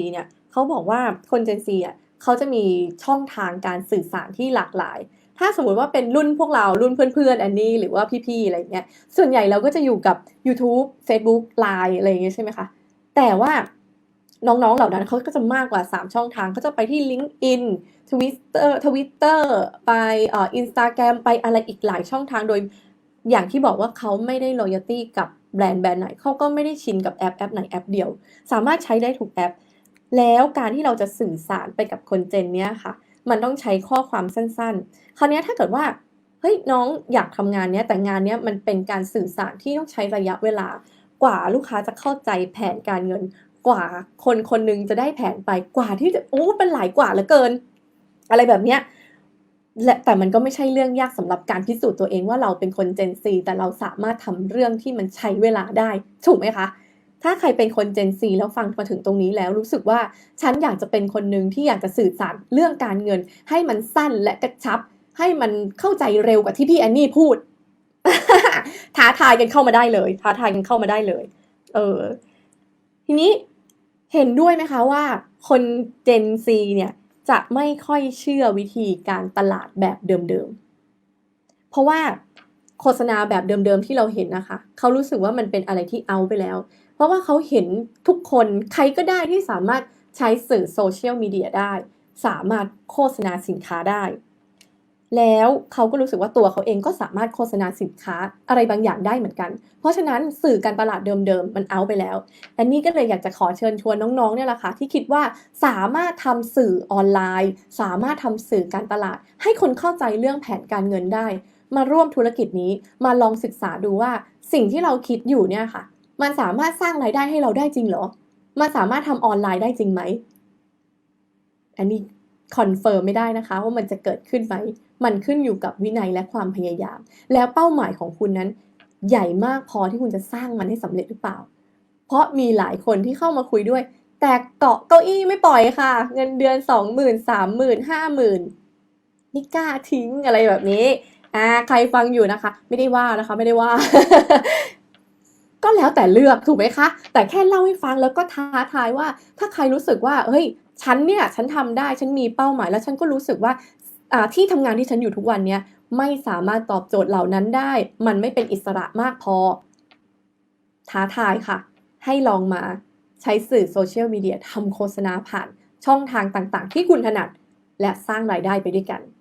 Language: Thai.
ีเนี่ยเขาบอกว่าคน Gen Z อะเขาจะมีช่องทางการสื่อสารที่หลากหลาย ถ้าสมมติว่าเป็นรุ่นพวกเรารุ่นเพื่อนๆ อันนี้หรือว่าพี่ๆ อะไรเงี้ย ส่วนใหญ่เราก็จะอยู่กับ YouTube Facebook Line อะไรอย่างเงี้ยใช่ไหมคะ แต่ว่าน้องๆ เหล่านั้นเขาก็จะมากกว่า 3 ช่องทางก็จะไปที่ LinkedIn Twitter Twitter ไปเอ่อ Instagram ไปอะไรอีกหลายช่องทางโดยอย่างที่บอกว่าเขาไม่ได้ loyalty กับแบรนด์แบรนด์ไหนเขาก็ไม่ได้ชินกับแอปแอปไหนแอปเดียว สามารถใช้ได้ทุกแอป แล้วการที่เราจะสื่อสารไปกับคนเจนเนี้ยค่ะ มันต้องใช้ข้อความสั้นๆ คราวนี้ถ้าเกิดว่าเฮ้ยน้องอยากทำงานเนี้ยแต่งานเนี้ยมันเป็นการสื่อสารที่ต้องใช้ระยะเวลากว่าลูกค้าจะเข้าใจแผนการเงินกว่าคนคนหนึงจะได้แผนไปกว่าที่จะโอ้เป็นหลายกว่าเหลือเกิน อะไรแบบเนี้ยและแต่มันก็ไม่ใช่เรื่องยากสำหรับการพิสูจน์ตัวเองว่าเราเป็นคนเจนซีแต่เราสามารถทำเรื่องที่มันใช้เวลาได้ ถูกไหมคะ ถ้าใครเป็นคนเจนซีแล้วฟังมาถึงตรงนี้แล้วรู้สึกว่าฉันอยากจะเป็นคนหนึ่งที่อยากจะสื่อสารเรื่องการเงิน ให้มันสั้นและกระชับ ให้มันเข้าใจเร็วกว่าที่พี่แอนนี่พูด ท้าทายกันเข้ามาได้เลย ท้าทายกันเข้ามาได้เลย เออ ทีนี้เห็นด้วยไหมคะว่าคนเจนซีเนี่ยจะไม่ค่อยเชื่อวิธีการตลาดแบบเดิมๆ เพราะว่า โฆษณาแบบเดิมๆที่เราเห็นนะคะ เขารู้สึกว่ามันเป็นอะไรที่เอาไปแล้ว เพราะว่าเขาเห็นทุกคนใครก็ได้ที่สามารถใช้สื่อโซเชียลมีเดียได้ สามารถโฆษณาสินค้าได้ แล้วเขาก็รู้สึกว่าตัวเขาเองก็สามารถโฆษณาสินค้าอะไรบางอย่างได้เหมือนกัน เพราะฉะนั้นสื่อการตลาดเดิมๆมันเอาไปแล้วอันนี้ก็เลยอยากจะขอเชิญชวนน้องๆเนี่ยแหละค่ะที่คิดว่าสามารถทำสื่อออนไลน์ สามารถทำสื่อการตลาด ให้คนเข้าใจเรื่องแผนการเงินได้ มาร่วมธุรกิจนี้มาลองศึกษาดูว่าสิ่งที่เราคิดอยู่เนี่ยค่ะ มันสามารถสร้างรายได้ให้เราได้จริงเหรอ มันสามารถทำออนไลน์ได้จริงไหม อันนี้คอนเฟิร์มไม่ได้นะคะ ว่ามันจะเกิดขึ้นไหม มันขึ้นอยู่กับวินัยและความพยายาม แล้วเป้าหมายของคุณนั้น ใหญ่มากพอที่คุณจะสร้างมันให้สำเร็จหรือเปล่า เพราะมีหลายคนที่เข้ามาคุยด้วย แต่เกาะเก้าอี้ไม่ปล่อยค่ะ เงินเดือนสองหมื่นสามหมื่นห้าหมื่นนี่กล้าทิ้งอะไรแบบนี้ อ่าใครฟังอยู่นะคะ ไม่ได้ว่านะคะไม่ได้ว่า ก็แล้วแต่เลือกถูกไหมคะ แต่แค่เล่าให้ฟังแล้วก็ท้าทายว่า ถ้าใครรู้สึกว่าเฮ้ยฉันเนี่ยฉันทำได้ฉันมีเป้าหมาย แล้วฉันก็รู้สึกว่าอ่าที่ทำงานที่ฉันอยู่ทุกวันเนี้ยไม่สามารถตอบโจทย์เหล่านั้นได้ มันไม่เป็นอิสระมากพอ ท้าทายค่ะ ให้ลองมาใช้สื่อโซเชียลมีเดียทำโฆษณาผ่านช่องทางต่างๆ ที่คุณถนัด และสร้างรายได้ไปด้วยกัน